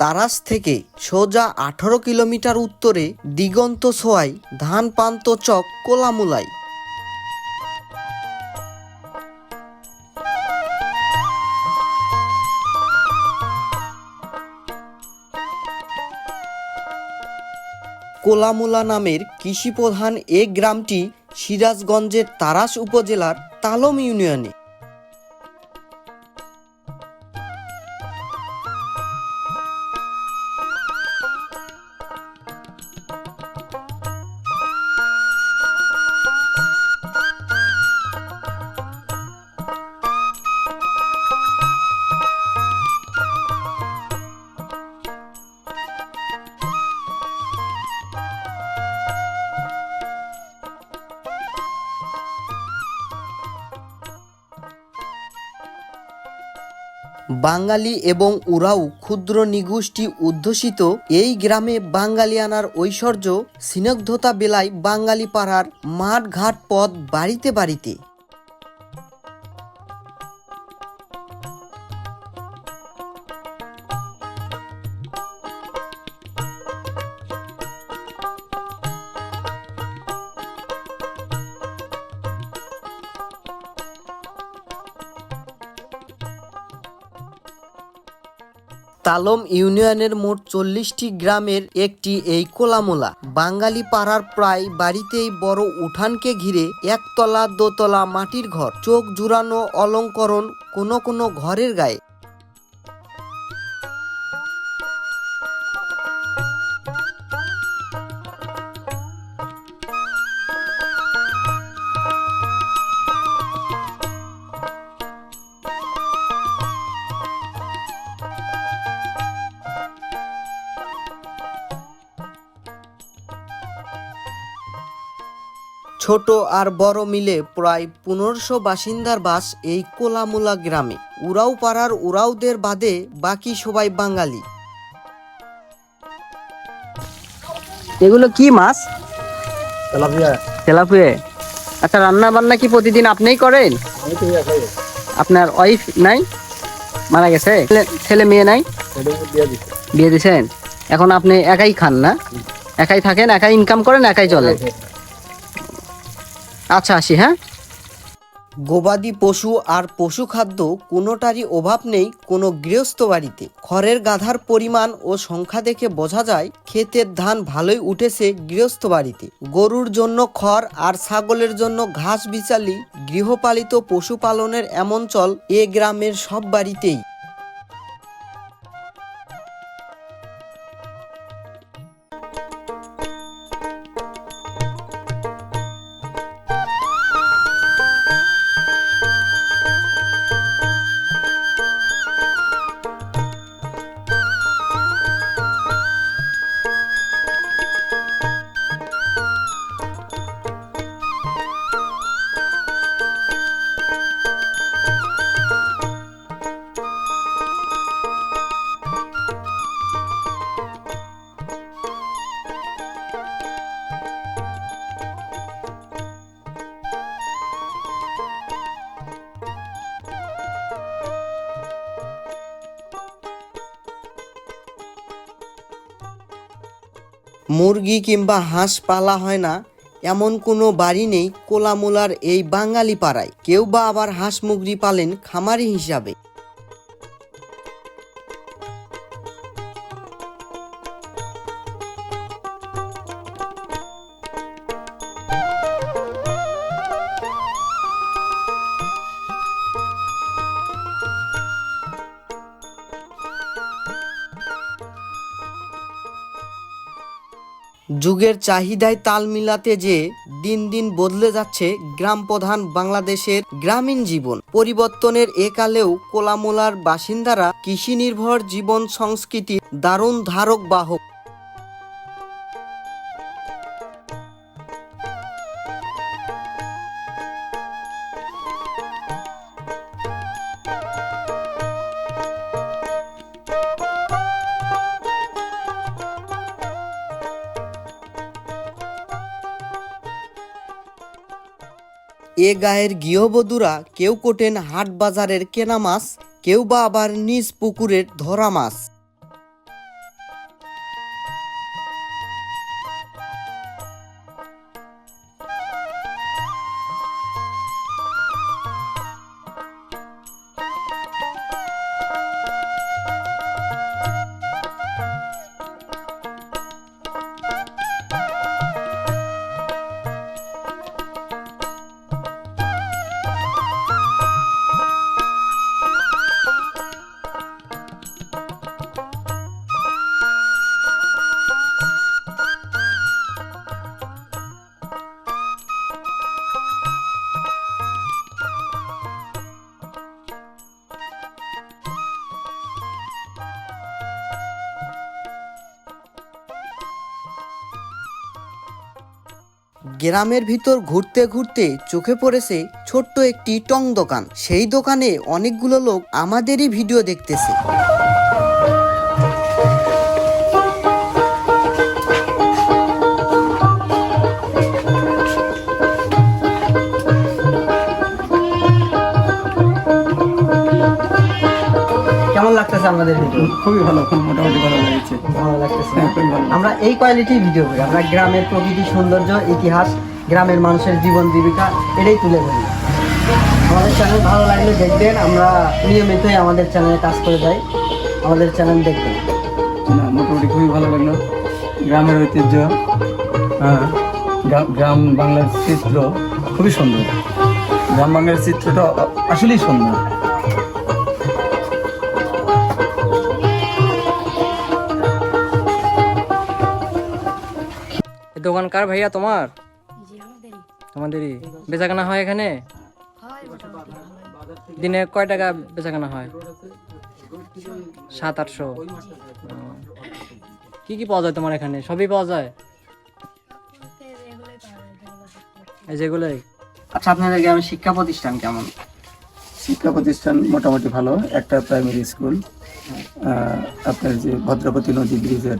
তারাস থেকে সোজা আঠারো কিলোমিটার উত্তরে দিগন্ত ছোয়াই ধান পান্ত চক কোলামুলাই। কোলামুলা নামের কৃষিপ্রধান এ গ্রামটি সিরাজগঞ্জের তারাস উপজেলার তালম ইউনিয়নে। বাঙালি এবং উরাও ক্ষুদ্র নিগোষ্ঠী উদ্ধসিত এই গ্রামে বাঙালিয়ানার ঐশ্বর্য, স্নিগ্ধতা বেলায় বাঙালি পাড়ার মাঠ ঘাট পথ বাড়িতে বাড়িতে। তালম ইউনিয়নের মোট চল্লিশটি গ্রামের একটি এই কোলামোলা। বাঙালি পাড়ার প্রায় বাড়িতেই বড় উঠানকে ঘিরে একতলা দোতলা মাটির ঘর, চোখ জুড়ানো অলঙ্করণ কোনো কোনো ঘরের গায়ে। ছোট আর বড় মিলে প্রায় পনেরোশো বাসিন্দার বাস এই কোলামুলা গ্রামে। উরাও পাড়ার উরাওদের বাদে বাকি সবাই বাঙালি। এগুলো কি মাছ? তেলাপুয়ে। আচ্ছা রান্না বান্না কি প্রতিদিন আপনিই করেন? আমি তো একাই আপনার ওয়াইফ নাই? মারা গেছে? ছেলে- মেয়ে নাই? বিয়ে দিছেন? এখন আপনি একাই খান না? একাই থাকেন একাই ইনকাম করেন একাই চলেন? আচ্ছা আসি হ্যাঁ। গবাদি পশু আর পশু খাদ্য কোনোটারই অভাব নেই কোনো গৃহস্থ বাড়িতে। খড়ের গাধার পরিমাণ ও সংখ্যা দেখে বোঝা যায় ক্ষেতের ধান ভালোই উঠেছে গৃহস্থ বাড়িতে। গরুর জন্য খড় আর ছাগলের জন্য ঘাস বিচালি গৃহপালিত পশুপালনের এমন চল এ গ্রামের সব বাড়িতেই। মুরগি কিংবা হাঁস পালা হয় না, এমন কোনো বাড়ি নেই কোলামোলার এই বাঙালি পাড়ায় কেউ বা আবার হাঁস মুরগি পালেন খামারি হিসাবে। যুগের চাহিদায় তাল মিলাতে যে দিন দিন বদলে যাচ্ছে গ্রাম প্রধান বাংলাদেশের গ্রামীণ জীবন। পরিবর্তনের একালেও কোলামোলার বাসিন্দারা কৃষি নির্ভর জীবন সংস্কৃতির দারুণ ধারক বাহক। এ গায়ের গৃহবধূরা কেউ কোটেন হাট বাজারের কেনা মাছ, কেউ বা আবার নিজ পুকুরের ধরা মাছ। গ্রামের ভিতর ঘুরতে ঘুরতে চোখে পড়েছে ছোট্ট একটি টং দোকান। সেই দোকানে অনেকগুলো লোক আমাদেরই ভিডিও দেখতেছে। কেমন লাগতেছে আমাদের খুবই ভালো খুব মোটামুটি ভালো লেগেছে। ভালো লাগতেছে। আমরা এই কোয়ালিটি ভিডিও করি। আমরা গ্রামের প্রকৃতি, সৌন্দর্য, ইতিহাস, গ্রামের মানুষের জীবন, জীবিকা, এটাই তুলে ধরি। আমাদের চ্যানেল ভালো লাগলে দেখবেন, আমরা নিয়মিতই আমাদের চ্যানেলে কাজ করে যাই। আমাদের চ্যানেল দেখবেন। না, মোটামুটি খুবই ভালো লাগল। গ্রামের ঐতিহ্য হ্যাঁ গ্রাম- বাংলার চিত্র খুবই সুন্দর। গ্রাম বাংলার চিত্রটা আসলেই সুন্দর। দোকান কার ভাইয়া তোমার? তোমাদেরই। বেচাকেনা হয় এখানে? দিনে কয় টাকা বেচাকেনা হয়? সাত আটশো। কি কি পাওয়া যায় তোমার এখানে? সবই পাওয়া যায়? এই যেগুলোই। আচ্ছা আপনাদের গ্রামের শিক্ষা প্রতিষ্ঠান কেমন? শিক্ষা প্রতিষ্ঠান মোটামুটি ভালো। একটা প্রাইমারি স্কুল আহ, আপনার যে ভদ্রপতি নদী ব্রিজের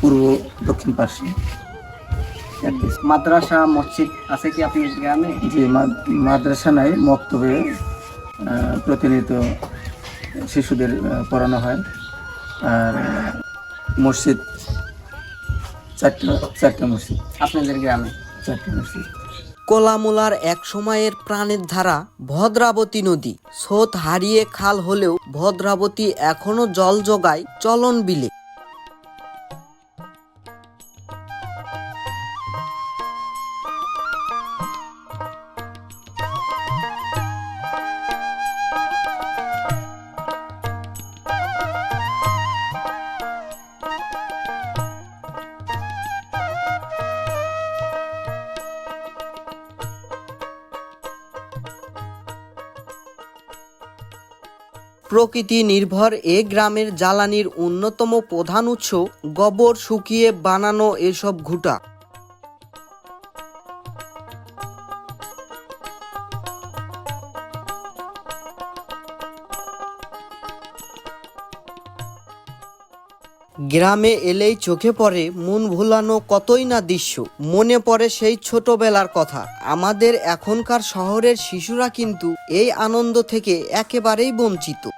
পূর্ব দক্ষিণ পাশে মাদ্রাসা মসজিদ আছে কি আপনার গ্রামে? যে মাদ্রাসা নাই মক্তবে আহ, প্রতিনিয়ত শিশুদের পড়ানো হয়। আর মসজিদ চারটা চারটা মসজিদ। আপনাদের গ্রামে? চারটা মসজিদ। কোলামুলার এক সময়ের প্রাণের ধারা ভদ্রাবতী নদী। স্রোত হারিয়ে খাল হলেও ভদ্রাবতী এখনও জল যোগায় চলন বিলে প্রকৃতি নির্ভর এ গ্রামের জ্বালানির অন্যতম প্রধান উৎস গোবর শুকিয়ে বানানো এসব ঘুটা। গ্রামে এলেই চোখে পড়ে, মন ভুলানো কতই না দৃশ্য। মনে পড়ে সেই ছোটবেলার কথা। আমাদের এখনকার শহরের শিশুরা কিন্তু এই আনন্দ থেকে একেবারেই বঞ্চিত।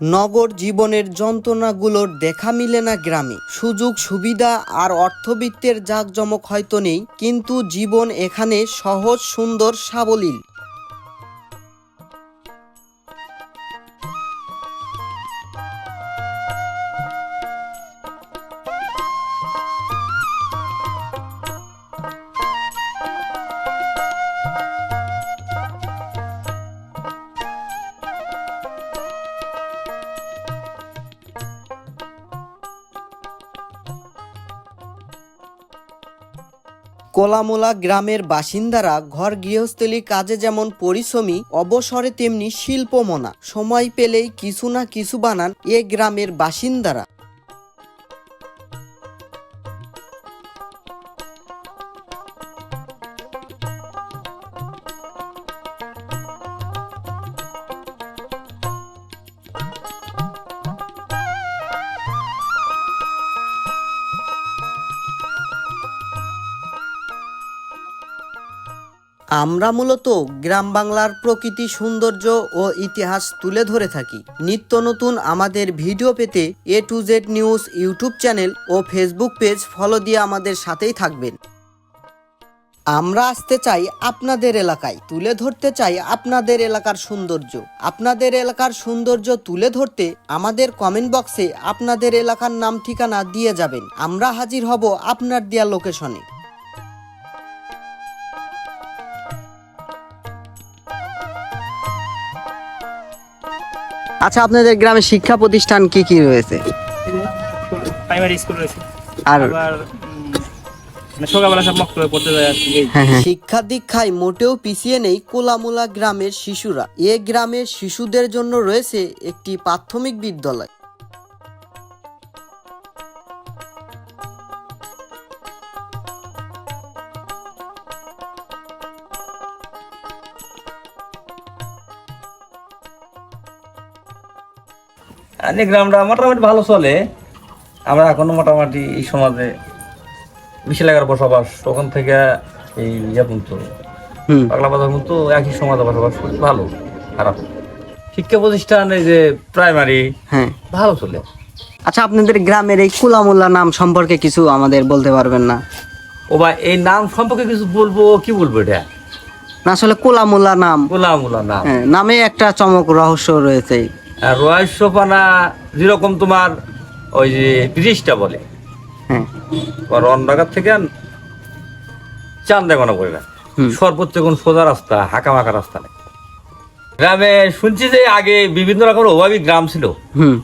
নগর জীবনের যন্ত্রণাগুলোর দেখা মিলে না গ্রামে। সুযোগ, সুবিধা আর অর্থবিত্তের জাঁকজমক হয়তো নেই, কিন্তু জীবন এখানে সহজ, সুন্দর, সাবলীল। কোলামোলা গ্রামের বাসিন্দারা ঘর গৃহস্থলী কাজে যেমন পরিশ্রমী, অবসরে তেমনি শিল্পমনা। সময় পেলেই কিছু না কিছু বানান এ গ্রামের বাসিন্দারা। আমরা মূলত গ্রাম বাংলার প্রকৃতি, সৌন্দর্য ও ইতিহাস তুলে ধরে থাকি। নিত্য নতুন আমাদের ভিডিও পেতে A to Z news YouTube channel O Facebook page follow দিয়ে আমাদের সাথেই থাকবেন। আমরা আসতে চাই আপনাদের এলাকায়। তুলে ধরতে চাই আপনাদের এলাকার সৌন্দর্য। আপনাদের এলাকার সৌন্দর্য তুলে ধরতে আমাদের কমেন্ট বক্সে আপনাদের এলাকার নাম ঠিকানা দিয়ে যাবেন। আমরা হাজির হব আপনার দেয়া লোকেশনে আচ্ছা আপনাদের গ্রামে শিক্ষা প্রতিষ্ঠান কি কি রয়েছে? প্রাইমারি স্কুল রয়েছে। আর মানে কি। এই শিক্ষা দীক্ষায় মোটেও পিছিয়ে নেই কোলামুলা গ্রামের শিশুরা। এ গ্রামের শিশুদের জন্য রয়েছে একটি প্রাথমিক বিদ্যালয়। আর এই গ্রামটা মোটামুটি ভালো চলে। আমরা এখনও মোটামুটি এই সমাজে বিশ এলাকার বসবাস তখন থেকে এই ইয়ে পর্যন্ত পাগলা বাজার পর্যন্ত একই সমাজে বসবাস করি ভালো খারাপ। শিক্ষা প্রতিষ্ঠান এই যে প্রাইমারি হ্যাঁ। ভালো চলে। আচ্ছা আপনাদের গ্রামের এই কোলামুল্লা নাম সম্পর্কে কিছু আমাদের বলতে পারবেন না? ও বা এই নাম সম্পর্কে কিছু বলব কি বলব এটা? না আসলে কোলামুল্লা নাম। গোলামুলা নাম। হ্যাঁ, নামে একটা চমক রহস্য রয়েছে। রহস্যপানা যেরকম তোমার ওই যে ব্রিজটা বলে রনবাগার থেকে চান দেখানো করে না। সর্বোচ্চ কোন সোজা রাস্তা হাঁকা মাকা রাস্তা নেই। গ্রামে শুনছি যে আগে বিভিন্ন রকমের অভাবী গ্রাম ছিল। হুম।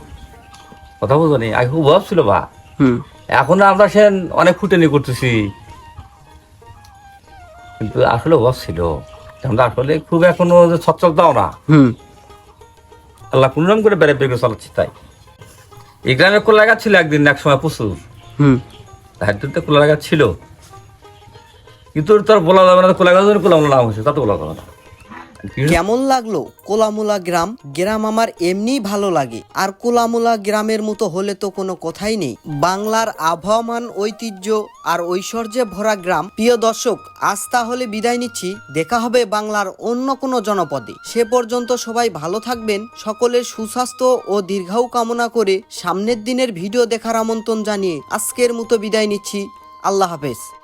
কথা বুঝো নি? আগে খুব অভাব ছিল বা? এখন আমরা সে অনেক ফুটেনি করতেছি। কিন্তু আসলে অভাব ছিল। আমরা আসলে খুব এখনও সচ্ছল দাও না। আল্লাহ কোনরকম করে বেড়ে বেড়ে চালাচ্ছি তাই। এই গ্রামে কোলা গাছ ছিল একদিন এক সময় প্রচুর। হুম। তো কোলা গাছ ছিল। কিন্তু তোর বলা যাবে না কোলা গাছ কোলা নাম হয়েছে তা তো বলা যাবে না। কেমন লাগল? কোলামুলা গ্রাম। গ্রাম আমার এমনিই ভালো লাগে। আর কোলামুলা গ্রামের মতো হলে তো কোনো কথাই নেই। বাংলার আবহমান, ঐতিহ্য আর ঐশ্বর্যে ভরা গ্রাম। প্রিয় দর্শক, আজ তাহলে বিদায় নিচ্ছি। দেখা হবে বাংলার অন্য কোনো জনপদে। সে পর্যন্ত সবাই ভালো থাকবেন। সকলের সুস্বাস্থ্য ও দীর্ঘায়ু কামনা করে সামনের দিনের ভিডিও দেখার আমন্ত্রণ জানিয়ে আজকের মতো বিদায় নিচ্ছি। আল্লাহ হাফেজ।